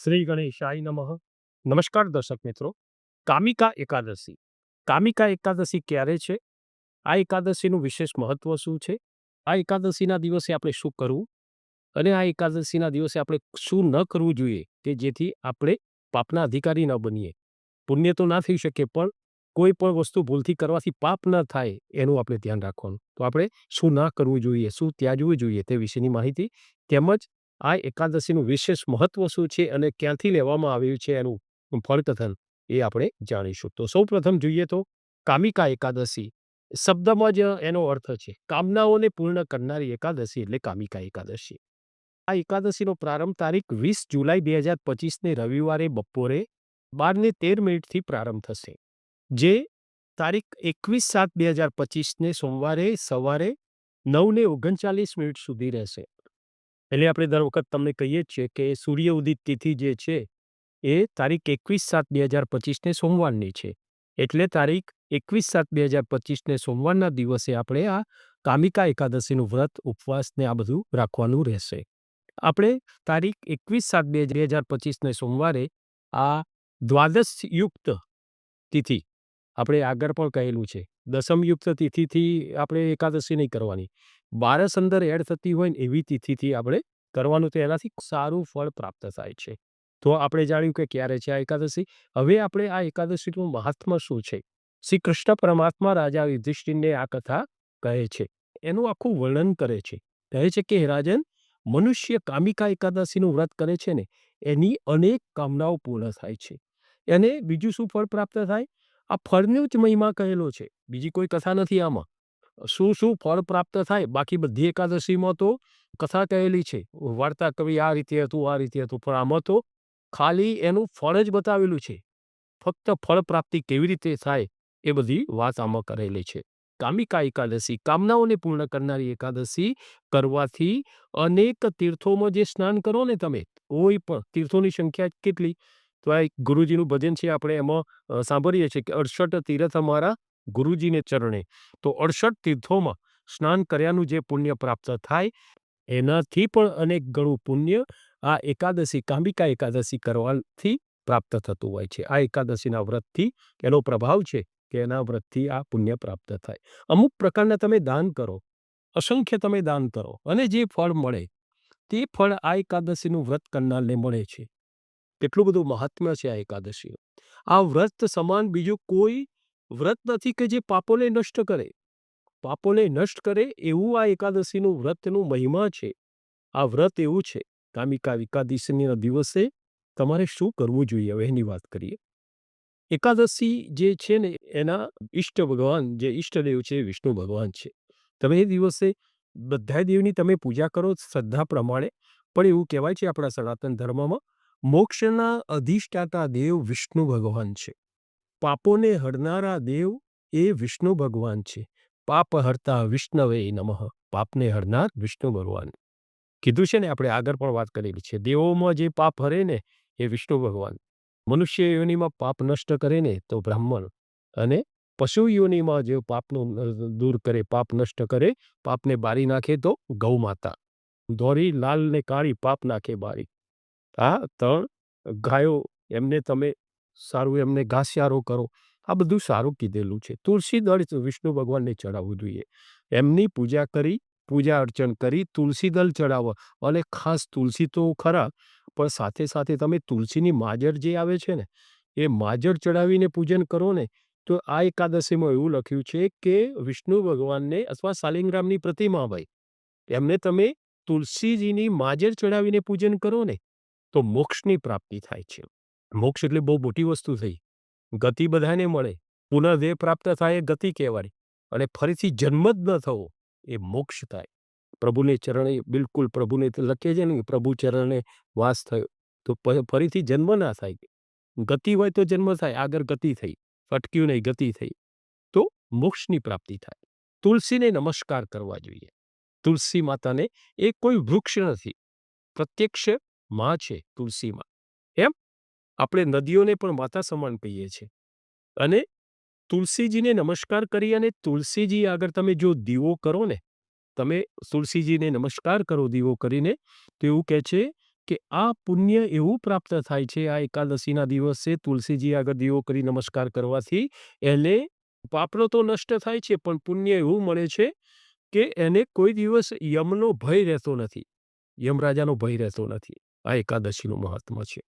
શ્રી ગણેશાય નમઃ. નમસ્કાર દર્શક મિત્રો, કામિકા એકાદશી. કામિકા એકાદશી ક્યારે છે? આ એકાદશીનું વિશેષ મહત્વ શું છે? આ એકાદશીના દિવસે આપણે શું કરવું? અને આ એકાદશીના દિવસે આપણે શું ન કરવું જોઈએ કે જેથી આપણે પાપના અધિકારી ન બનીએ? પુણ્ય તો ના થઈ શકે, પણ કોઈ પણ વસ્તુ ભૂલથી કરવાથી પાપ ન થાય એનું આપણે ધ્યાન રાખવાનું. તો આપણે શું ના કરવું જોઈએ, શું ત્યાજવું જોઈએ તે વિશેની માહિતી તેમજ આ એકાદશીનું વિશેષ મહત્વ શું છે અને ક્યાંથી લેવામાં આવ્યું છે એનું ફળકથન એ આપણે જાણીશું. તો સૌ પ્રથમ જોઈએ તો કામિકા એકાદશી. શબ્દમાં જ એનો અર્થ છે. કામનાઓને પૂર્ણ કરનારી એકાદશી એટલે કામિકા એકાદશી. આ એકાદશીનો પ્રારંભ તારીખ વીસ જુલાઈ બે હજાર પચીસને રવિવારે બપોરે બારને તેર મિનિટથી પ્રારંભ થશે. જે તારીખ એકવીસ સાત બે હજાર પચીસને સોમવારે સવારે નવને ઓગણચાલીસ મિનિટ સુધી રહેશે. એટલે આપણે દર વખત તમને કહીએ જ છીએ કે સૂર્ય ઉદિત તિથિ જે છે, એ તારીખ એકવીસ સાત બે હજાર પચીસને સોમવારની છે. એટલે તારીખ એકવીસ સાત બે હજાર પચીસને સોમવારના દિવસે આપણે આ કામિકા એકાદશીનું વ્રત ઉપવાસને આ બધું રાખવાનું રહેશે. આપણે તારીખ એકવીસ સાત બે હજાર પચીસને સોમવારે આ દ્વાદશ યુક્ત તિથિ, આપણે આગળ પણ કહેલું છે. દસમયુક્ત તિથિથી આપણે એકાદશી નહીં કરવાની. બારસ અંદર એડ થતી હોય ને એવી તિથિથી આપણે કરવાનું તો એનાથી સારું ફળ પ્રાપ્ત થાય છે. તો આપણે જાણ્યું કે ક્યારે છે આ એકાદશી? હવે આપણે આ એકાદશીનું મહાત્મા શું છે? શ્રી કૃષ્ણ પરમાત્મા રાજા યુધિષ્ઠિરને આ કથા કહે છે. એનું આખું વર્ણન કરે છે. કહે છે કે રાજન, મનુષ્ય કામિકા એકાદશીનું વ્રત કરે છે ને, એની અનેક કામનાઓ પૂર્ણ થાય છે. એને બીજું શું ફળ પ્રાપ્ત થાય? આ ફળનો જ મહિમા કહેલો છે. બીજી કોઈ કથા નથી આમાં. શું શું ફળ પ્રાપ્ત થાય? બાકી બધી એકાદશીમાં તો કથા કહેલી છે. વાર્તા કવિ આ રીતે હતું, આ રીતે હતું. પણ આમાં તો ખાલી એનું ફળ જ બતાવેલું છે. ફક્ત ફળ પ્રાપ્તિ કેવી રીતે થાય એ બધી વાત આમાં કરેલી છે. કામિકા એકાદશી, કામનાઓને પૂર્ણ કરનારી એકાદશી કરવાથી અનેક તીર્થોમાં જે સ્નાન કરો ને તમે, કોઈ પણ તીર્થોની સંખ્યા કેટલી? તો આ ગુરુજીનું ભજન છે. આપણે એમાં સાંભળીએ છીએ કે અડસઠ તીર્થ અમારા ગુરુજીને ચરણે. તો અડસઠ તીર્થોમાં સ્નાન કર્યાનું જે પુણ્ય પ્રાપ્ત થાય, એનાથી પણ અનેક ગણું પુણ્ય આ એકાદશી, કાંબિકા એકાદશી કરવાથી પ્રાપ્ત થતું હોય છે. આ એકાદશીના વ્રતથી એનો પ્રભાવ છે કે એના વ્રતથી આ પુણ્ય પ્રાપ્ત થાય. અમુક પ્રકારના તમે દાન કરો, અસંખ્ય તમે દાન કરો અને જે ફળ મળે, તે ફળ આ એકાદશીનું વ્રત કરનારને મળે છે. કેટલું બધું મહાત્મ્ય છે આ એકાદશી આ વ્રત સમાન બીજું કોઈ વ્રત નથી કે જે પાપોને નષ્ટ કરે. પાપોને નષ્ટ કરે એવું આ એકાદશીનું વ્રતનું મહિમા છે. આ વ્રત એવું છે, કામિકા એકાદશીના દિવસે તમારે શું કરવું જોઈએ? હવે એની વાત કરીએ. એકાદશી જે છે ને, એના ઈષ્ટ ભગવાન, જે ઈષ્ટદેવ છે વિષ્ણુ ભગવાન છે. તમે એ દિવસે બધા દેવની તમે પૂજા કરો શ્રદ્ધા પ્રમાણે, પણ એવું કહેવાય છે આપણા સનાતન ધર્મમાં, મોક્ષના અધિષ્ઠાતા દેવ વિષ્ણુ ભગવાન છે. પાપોને હરનારા દેવ એ વિષ્ણુ ભગવાન છે. પાપ હરતા વિષ્ણવે નમઃ. પાપને હરનાર વિષ્ણુ ભગવાન. કીધું છે ને આપણે આગળ પણ વાત કરેલી છે. દેવોમાં જે પાપ હરે ને, એ વિષ્ણુ ભગવાન. મનુષ્ય યોનિમાં પાપ નષ્ટ કરે ને, તો બ્રાહ્મણ. અને પશુ યોનિમાં જે પાપનું દૂર કરે, પાપ નષ્ટ કરે, પાપને બારી નાખે તો ગૌ માતા. ધોરી, લાલ ને કાળી પાપ નાખે બારી. આ ત્રણ ગાયો એમને તમે સારું એમને ઘાસિયારો કરો. આ બધું સારું કીધેલું છે. તુલસી દળ વિષ્ણુ ભગવાનને ચડાવવું જોઈએ. એમની પૂજા કરી, પૂજા અર્ચન કરી, તુલસી દળ ચડાવો. અને ખાસ તુલસી તો ખરા, પણ સાથે સાથે તમે તુલસીની માજર જે આવે છે ને, એ માજર ચડાવીને પૂજન કરો ને, તો આ એકાદશીમાં એવું લખ્યું છે કે વિષ્ણુ ભગવાનને અથવા શાલિંગરામની પ્રતિમા ભાઈ એમને તમે તુલસીજીની માજર ચડાવીને પૂજન કરો ને, તો મોક્ષની પ્રાપ્તિ થાય છે. મોક્ષ એટલે બહુ મોટી વસ્તુ થઈ. ગતિ બધાને મળે. પુનઃદેહ પ્રાપ્ત થાય એ ગતિ કહેવાય. અને ફરીથી જન્મ જ ન થવો એ મોક્ષ થાય. પ્રભુને ચરણે, બિલકુલ પ્રભુને લખે છે ને પ્રભુ ચરણે વાસ થયો. તો ફરીથી જન્મ ના થાય. ગતિ હોય તો જન્મ થાય. આગળ ગતિ થઈ. અટક્યું નહીં, ગતિ થઈ. તો મોક્ષની પ્રાપ્તિ થાય. તુલસીને નમસ્કાર કરવા જોઈએ. તુલસી માતાને એ કોઈ વૃક્ષ નથી. પ્રત્યક્ષમાં છે તુલસીમાં. આપણે નદીઓને પણ માતા સમાન કહીએ છીએ. અને તુલસીજીને નમસ્કાર કરી અને તુલસીજી આગળ તમે જો દીવો કરો ને, તમે તુલસીજીને નમસ્કાર કરો દીવો કરીને, તો એવું કહે છે કે આ પુણ્ય એવું પ્રાપ્ત થાય છે, આ એકાદશીના દિવસે તુલસીજી આગળ દીવો કરી નમસ્કાર કરવાથી એને પાપનો તો નષ્ટ થાય છે, પણ પુણ્ય એવું મળે છે કે એને કોઈ દિવસ યમનો ભય રહેતો નથી, યમરાજાનો ભય રહેતો નથી. આ એકાદશીનું મહાત્મ્ય છે.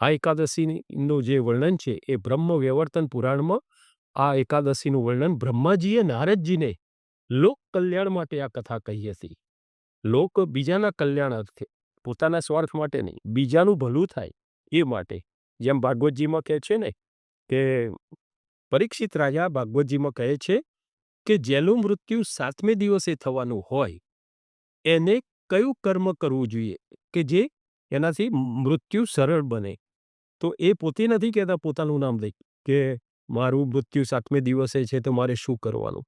આ એકાદશીનું જે વર્ણન છે, એ બ્રહ્મ વ્યવર્તન પુરાણમાં આ એકાદશીનું વર્ણન બ્રહ્માજીએ નારદજીને લોક કલ્યાણ માટે આ કથા કહી હતી. લોક બીજાના કલ્યાણ અર્થે, પોતાના સ્વાર્થ માટે નહીં, બીજાનું ભલું થાય એ માટે. જેમ ભાગવતજીમાં કહે છે ને, કે પરીક્ષિત રાજા ભાગવતજીમાં કહે છે કે જેનું મૃત્યુ સાતમે દિવસે થવાનું હોય, એને કયું કર્મ કરવું જોઈએ? કે જે એનાથી મૃત્યુ સરળ બને? તો એ પોતે નથી કહેતા પોતાનું નામ લઈ કે મારું મૃત્યુ સાતમે દિવસે છે તો મારે શું કરવાનું?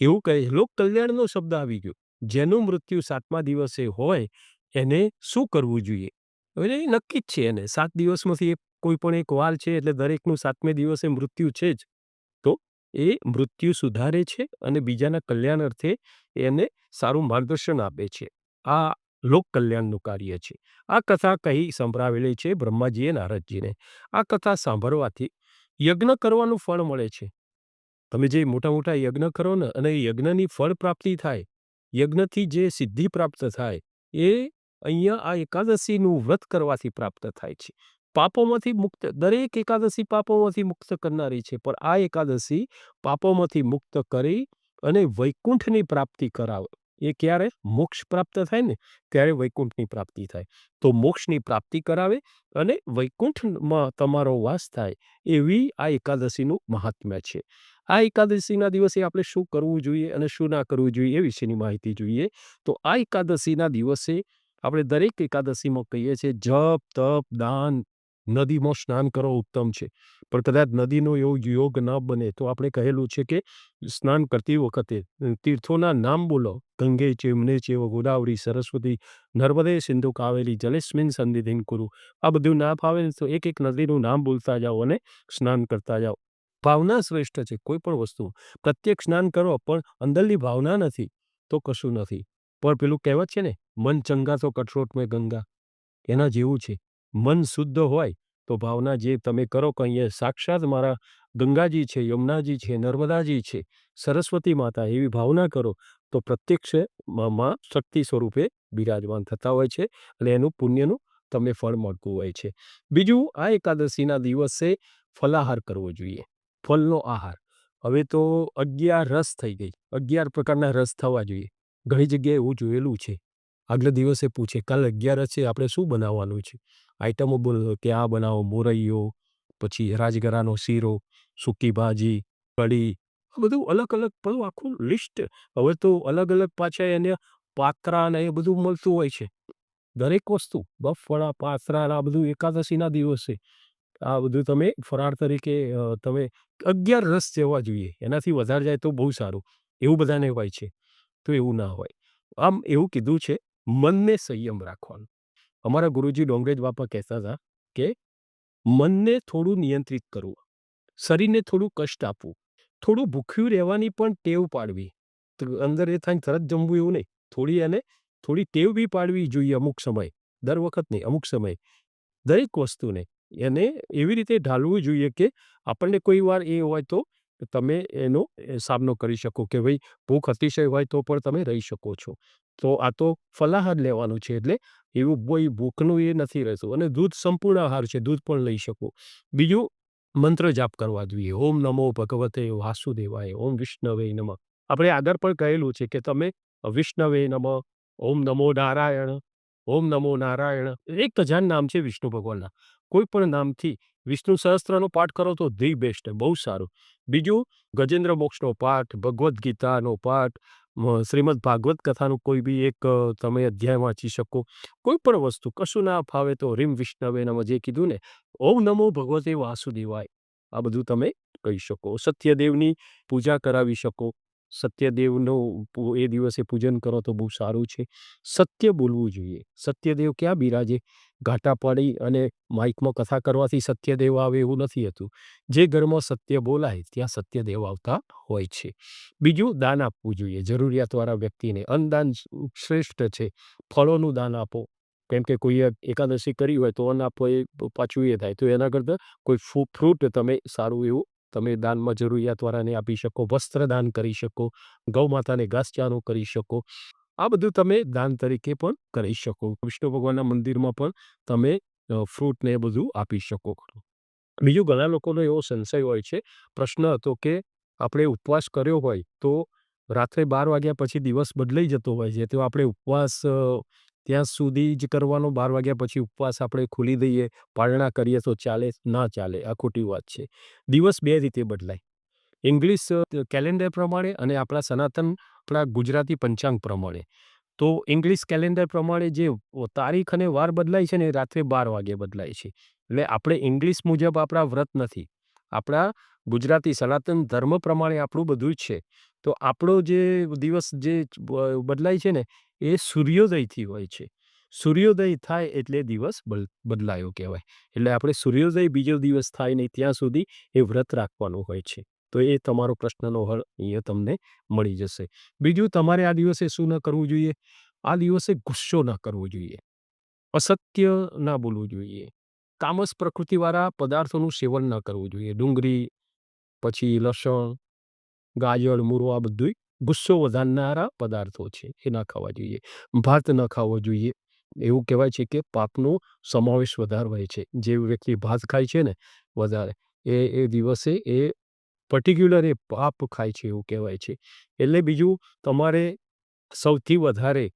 એવું કહે લોક કલ્યાણનો શબ્દ આવી ગયો. જેનું મૃત્યુ સાતમા દિવસે હોય એને શું કરવું જોઈએ? હવે નક્કી જ છે એને. સાત દિવસમાંથી કોઈ પણ એક વાર છે એટલે દરેકનું સાતમે દિવસે મૃત્યુ છે જ. તો એ મૃત્યુ સુધારે છે અને બીજાના કલ્યાણ અર્થે એને સારું માર્ગદર્શન આપે છે. આ લોક કલ્યાણનું કાર્ય છે. આ કથા કહી સંભળાવેલી છે? બ્રહ્માજીએ નારદજીને. આ કથા સાંભળવાથી યજ્ઞ કરવાનું ફળ મળે છે. તમે જે મોટા મોટા યજ્ઞ કરો ને, અને યજ્ઞની ફળ પ્રાપ્તિ થાય, યજ્ઞથી જે સિદ્ધિ પ્રાપ્ત થાય, એ અહીંયા આ એકાદશીનું વ્રત કરવાથી પ્રાપ્ત થાય છે. પાપોમાંથી મુક્ત, દરેક એકાદશી પાપોમાંથી મુક્ત કરનારી છે, પણ આ એકાદશી પાપોમાંથી મુક્ત કરી અને વૈકુંઠની પ્રાપ્તિ કરાવે એ ક્યારે મોક્ષ પ્રાપ્ત થાય ને, ત્યારે વૈકુંઠની પ્રાપ્તિ થાય. તો મોક્ષની પ્રાપ્તિ કરાવે અને વૈકુંઠમાં તમારો વાસ થાય એવી આ એકાદશીનું મહાત્મ્ય છે. આ એકાદશીના દિવસે આપણે શું કરવું જોઈએ અને શું ના કરવું જોઈએ એ વિશેની માહિતી જોઈએ. તો આ એકાદશીના દિવસે આપણે દરેક એકાદશીમાં કહીએ છીએ જપ, તપ, દાન નદીમાં સ્નાન કરો ઉત્તમ છે. પણ કદાચ નદીનો એવો યોગ ન બને તો આપણે કહેલું છે કે સ્નાન કરતી વખતે તીર્થોના નામ બોલો. ગંગે ચેમને ચેવ ગોદાવરી, સરસ્વતી, નર્મદે સિંધુ, કાવેરી જલેસ્મિન સંધિધિન કુરુ. આ બધું ના ફાવે તો એક એક નદીનું નામ બોલતા જાઓ અને સ્નાન કરતા જાઓ. ભાવના શ્રેષ્ઠ છે કોઈ પણ વસ્તુ. પ્રત્યેક સ્નાન કરો પણ અંદરની ભાવના નથી તો કશું નથી. પણ પેલું કહેવત છે ને, મન ચંગા તો કઠરોટ મેં ગંગા. એના જેવું છે. મન શુદ્ધ હોય, તો ભાવના જે તમે કરો કે અહીંયા સાક્ષાત મારા ગંગાજી છે, યમુનાજી છે, નર્મદાજી છે, સરસ્વતી માતા એવી ભાવના કરો, તો પ્રત્યક્ષમાં શક્તિ સ્વરૂપે બિરાજમાન થતા હોય છે અને એનું પુણ્યનું તમને ફળ મળતું હોય છે. બીજું, આ એકાદશીના દિવસે ફલાહાર કરવો જોઈએ ફળનો આહાર. હવે તો અગિયાર રસ થઈ ગઈ, અગિયાર પ્રકારના રસ થવા જોઈએ. ઘણી જગ્યાએ એવું જોયેલું છે આગલા દિવસે પૂછે, કાલ અગિયારસ છે આપણે શું બનાવવાનું છે? આઈટમો બોલો, કે આ બનાવો, મોરૈયો, પછી રાજગરાનો શીરો, સૂકી ભાજી, કઢી, આ બધું અલગ અલગ, બધું આખું લિસ્ટ હવે તો અલગ અલગ પાછા એને પાત્રા ને એ બધું મળતું હોય છે. દરેક વસ્તુ બફળા પાત્રા આ બધું એકાદશીના દિવસે. આ બધું તમે ફરાળ તરીકે તમે અગિયાર રસ જેવા જોઈએ. એનાથી વધારે જાય તો બહુ સારું. એવું બધાને હોય છે. તો એવું ના હોય. આમ એવું કીધું છે મનને સંયમ રાખવાનું. અમારા ગુરુજી ડોંગરેજ બાપા કહેતા હતા કે, મનને થોડું નિયંત્રિત કરવું, શરીરને થોડું કષ્ટ આપવું, થોડું ભૂખ્યું રહેવાની પણ ટેવ પાડવી. અંદર એ થાય તરત જમવું એવું નહીં, થોડી એને થોડી ટેવ બી પાડવી જોઈએ અમુક સમય, દર વખત નહીં, અમુક સમય. દરેક વસ્તુને એને એવી રીતે ઢાલવું જોઈએ કે આપણને કોઈ વાર એ હોય તો તમે એનો સામનો કરી શકો કે ભાઈ ભૂખ અતિશય હોય તો પણ તમે રહી શકો છો. તો આ તો ફલાહાર લેવાનું છે એટલે એવું કોઈ ભૂખનું એ નથી રહેતું અને દૂધ સંપૂર્ણ આહાર છે, દૂધ પણ લઈ શકો. બીજું મંત્ર જાપ કરવા જોઈએ. ઓમ નમો ભગવતે વાસુદેવાય, ઓમ વિષ્ણવે નમ. આપણે આગળ પણ કહેલું છે કે તમે વિષ્ણવે નમ, ઓમ નમો નારાયણ, ઓમ નમો નારાયણ, એક હજાર નામ છે વિષ્ણુ ભગવાનના. કોઈ પણ નામથી વિષ્ણુ સહસ્ત્રનો પાઠ કરો તો ધી બેસ્ટ, બહુ સારું. બીજું, ગજેન્દ્ર મોક્ષનો પાઠ, ભગવદ્ ગીતાનો પાઠ શ્રીમદ ભાગવત કથાનું કોઈ બી એક તમે અધ્યાય વાંચી શકો. કોઈ પણ વસ્તુ, કશું ના ફાવે તો રીમ વિષ્ણવે નમ જે કીધું ને, ઓમ નમો ભગવતે વાસુદેવાય. આ બધું તમે કહી શકો. સત્યદેવની પૂજા કરાવી શકો. સત્યદેવનું એ દિવસે પૂજન કરો તો બહુ સારું છે. સત્ય બોલવું જોઈએ. સત્યદેવ ક્યાં બિરાજે? ઘાટા પાડી અને માઇકમાં કથા કરવાથી સત્યદેવ આવે એવું નથી હતું. જે ઘરમાં સત્ય બોલાય, ત્યાં સત્યદેવ આવતા હોય છે. બીજું દાન આપવું જોઈએ. જરૂરિયાતવાળા વ્યક્તિને. અન્નદાન શ્રેષ્ઠ છે. ફળોનું દાન આપો. કેમ કે કોઈએ એકાદશી કરી હોય તો અન્ન આપો એ પાછું એ થાય. તો એના કરતાં કોઈ ફ્રૂટ તમે સારું એવું તમે દાનમાં જરૂરિયાતવાળાને આપી શકો, વસ્ત્રદાન કરી શકો, ગૌ માતાને ઘાસચારો કરી શકો. આ બધું તમે દાન તરીકે પણ કરી શકો. વિષ્ણુ ભગવાનના મંદિરમાં પણ તમે ફ્રૂટને એ બધું આપી શકો. બીજું ઘણા લોકોનો એવો સંશય હોય છે પ્રશ્ન હતો કે આપણે ઉપવાસ કર્યો હોય તો રાત્રે બાર વાગ્યા પછી દિવસ બદલાઈ જતો હોય છે તો આપણે ઉપવાસ ત્યાં સુધી જ કરવાનો બાર વાગ્યા પછી ઉપવાસ આપણે ખોલી દઈએ, પારણા કરીએ તો ચાલે, ના ચાલે, આ ખોટી વાત છે. દિવસ બે રીતે બદલાય. ઇંગ્લિશ કેલેન્ડર પ્રમાણે અને આપણા સનાતન, આપણા ગુજરાતી પંચાંગ પ્રમાણે. તો ઇંગ્લિશ કેલેન્ડર પ્રમાણે જે તારીખ અને વાર બદલાય છે ને રાત્રે બાર વાગે બદલાય છે. એટલે આપણે ઇંગ્લિશ મુજબ આપણા વ્રત નથી. આપણા ગુજરાતી સનાતન ધર્મ પ્રમાણે આપણું બધું જ છે. તો આપણો જે દિવસ જે બદલાય છે ને, એ સૂર્યોદયથી હોય છે. સૂર્યોદય થાય એટલે દિવસ બદલાયો કહેવાય. એટલે આપણે સૂર્યોદય બીજો દિવસ થાય નહીં, ત્યાં સુધી એ વ્રત રાખવાનું હોય છે. તો એ તમારો પ્રશ્નનો હળ અહીંયા તમને મળી જશે. બીજું, તમારે આ દિવસે શું ન કરવું જોઈએ? આ દિવસે ગુસ્સો ન કરવો જોઈએ. અસત્ય ના બોલવું જોઈએ. તામસ પ્રકૃતિવાળા પદાર્થોનું સેવન ન કરવું જોઈએ. ડુંગળી, પછી લસણ ગાજર મૂરો આ બધું ગુસ્સો વધારનારા પદાર્થો છે, એ ન ખાવા જોઈએ. ભાત ન ખાવો જોઈએ. એવું કહેવાય છે કે પાપનો સમાવેશ વધારવાય છે. જે વ્યક્તિ ભાત ખાય છે ને વધારે, એ એ દિવસે એ પર્ટિક્યુલર એ પાપ ખાય છે એવું કહેવાય છે. એટલે બીજું તમારે સૌથી વધારે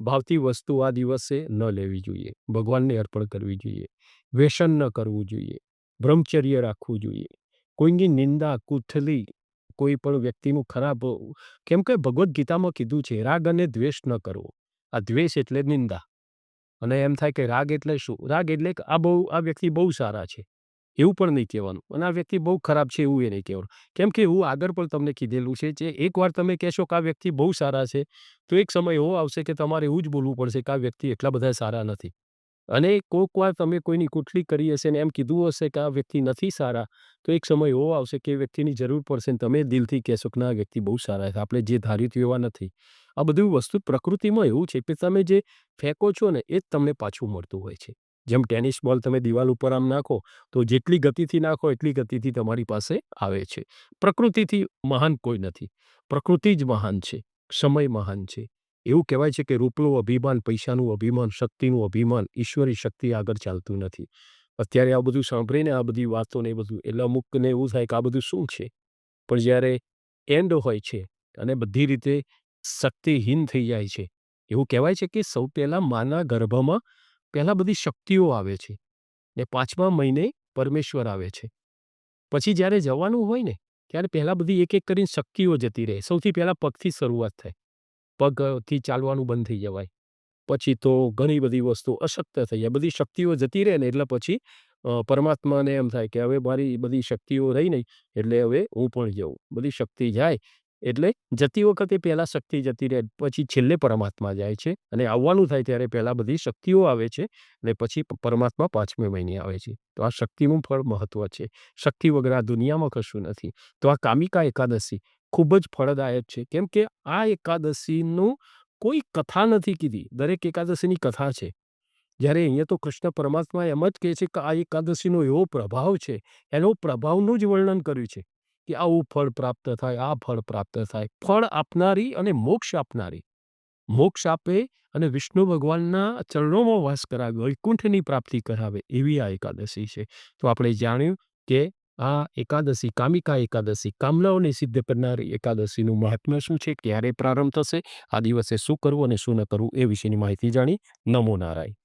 ભાવતી વસ્તુ આ દિવસે ન લેવી જોઈએ. ભગવાનને અર્પણ કરવી જોઈએ. વ્યસન ન કરવું જોઈએ. બ્રહ્મચર્ય રાખવું જોઈએ. કોઈની નિંદા, કુથલી કોઈ પણ વ્યક્તિનું ખરાબ કેમ કે ભગવદ્ ગીતામાં કીધું છે, રાગ અને દ્વેષ ન કરવો. આ દ્વેષ એટલે નિંદા. અને એમ થાય કે રાગ એટલે શું? રાગ એટલે આ બહુ, આ વ્યક્તિ બહુ સારા છે. એવું પણ નહીં કહેવાનું. અને આ વ્યક્તિ બહુ ખરાબ છે એવું એ નહીં કહેવાનું. કેમ કે એવું આગળ પણ તમને કીધેલું છે જે એકવાર તમે કહેશો કે આ વ્યક્તિ બહુ સારા છે, તો એક સમય એવો આવશે કે તમારે એવું જ બોલવું પડશે કે આ વ્યક્તિ એટલા બધા સારા નથી. અને કોઈક વાર તમે કોઈની કુટલી કરી હશે ને એમ કીધું હશે કે આ વ્યક્તિ નથી સારા, તો એક સમય એવો આવશે કે એ વ્યક્તિની જરૂર પડશે ને તમે દિલથી કહેશો કે ના, આ વ્યક્તિ બહુ સારા છે, આપણે જે ધાર્યું હતું એવા નથી. આ બધું વસ્તુ પ્રકૃતિમાં એવું છે કે તમે જે ફેંકો છો ને એ જ તમને પાછું મળતું હોય છે. જેમ ટેનિસ બોલ તમે દિવાલ ઉપર આમ નાખો, તો જેટલી ગતિથી નાખો એટલી ગતિથી તમારી પાસે આવે છે. પ્રકૃતિથી મહાન કોઈ નથી. પ્રકૃતિ જ મહાન છે. સમય મહાન છે. એવું કહેવાય છે કે રૂપનું અભિમાન, પૈસાનું અભિમાન, શક્તિનું અભિમાન ઈશ્વરી શક્તિ આગળ ચાલતું નથી. અત્યારે આ બધું સાંભળીને, આ બધી વાતો ને એ બધું એટલે અમુકને એવું થાય કે આ બધું શું છે? પણ જ્યારે એન્ડ હોય છે અને બધી રીતે શક્તિહીન થઈ જાય છે, એવું કહેવાય છે કે સૌ પહેલાં માના ગર્ભમાં પહેલાં બધી શક્તિઓ આવે છે ને પાંચમા મહિને પરમેશ્વર આવે છે. પછી જ્યારે જવાનું હોય ને, ત્યારે પહેલાં બધી એક એક કરીને શક્તિઓ જતી રહે. સૌથી પહેલાં પગથી શરૂઆત થાય. પગથી ચાલવાનું બંધ થઈ જવાય. પછી તો ઘણી બધી વસ્તુ અશક્ત થઈ જાય. બધી શક્તિઓ જતી રહે ને એટલે પછી પરમાત્માને એમ થાય કે હવે મારી બધી શક્તિઓ રહી નહીં, એટલે હવે હું પણ જાઉં બધી શક્તિ જાય એટલે જતી વખતે પહેલાં શક્તિ જતી રહે, પછી છેલ્લે પરમાત્મા જાય છે અને આવવાનું થાય ત્યારે પહેલાં બધી શક્તિઓ આવે છે ને પછી પરમાત્મા પાંચમે મહિને આવે છે. તો આ શક્તિનું ફળ મહત્વ છે. શક્તિ વગર આ દુનિયામાં કશું નથી. તો આ કામિકા એકાદશી ખૂબ જ ફળદાયક છે. કેમ કે આ એકાદશીનું કોઈ કથા નથી કીધી. દરેક એકાદશીની કથા છે. જ્યારે અહીંયા તો કૃષ્ણ પરમાત્મા એમ જ કહે છે કે આ એકાદશીનો એવો પ્રભાવ છે. એનો પ્રભાવનું જ વર્ણન કર્યું છે કે આવું ફળ પ્રાપ્ત થાય, આ ફળ પ્રાપ્ત થાય. ફળ આપનારી અને મોક્ષ આપનારી. મોક્ષ આપે અને વિષ્ણુ ભગવાનના ચરણોમાં વાસ કરાવે, વૈકુંઠની પ્રાપ્તિ કરાવે એવી આ એકાદશી છે. તો આપણે જાણ્યું કે આ એકાદશી, કામિકા એકાદશી કામનાઓને સિદ્ધ કરનારી એકાદશીનું મહાત્મ્ય શું છે? ક્યારે પ્રારંભ થશે? આ દિવસે શું કરવું અને શું ન કરવું એ વિશેની માહિતી જાણી નમો નારાયણ.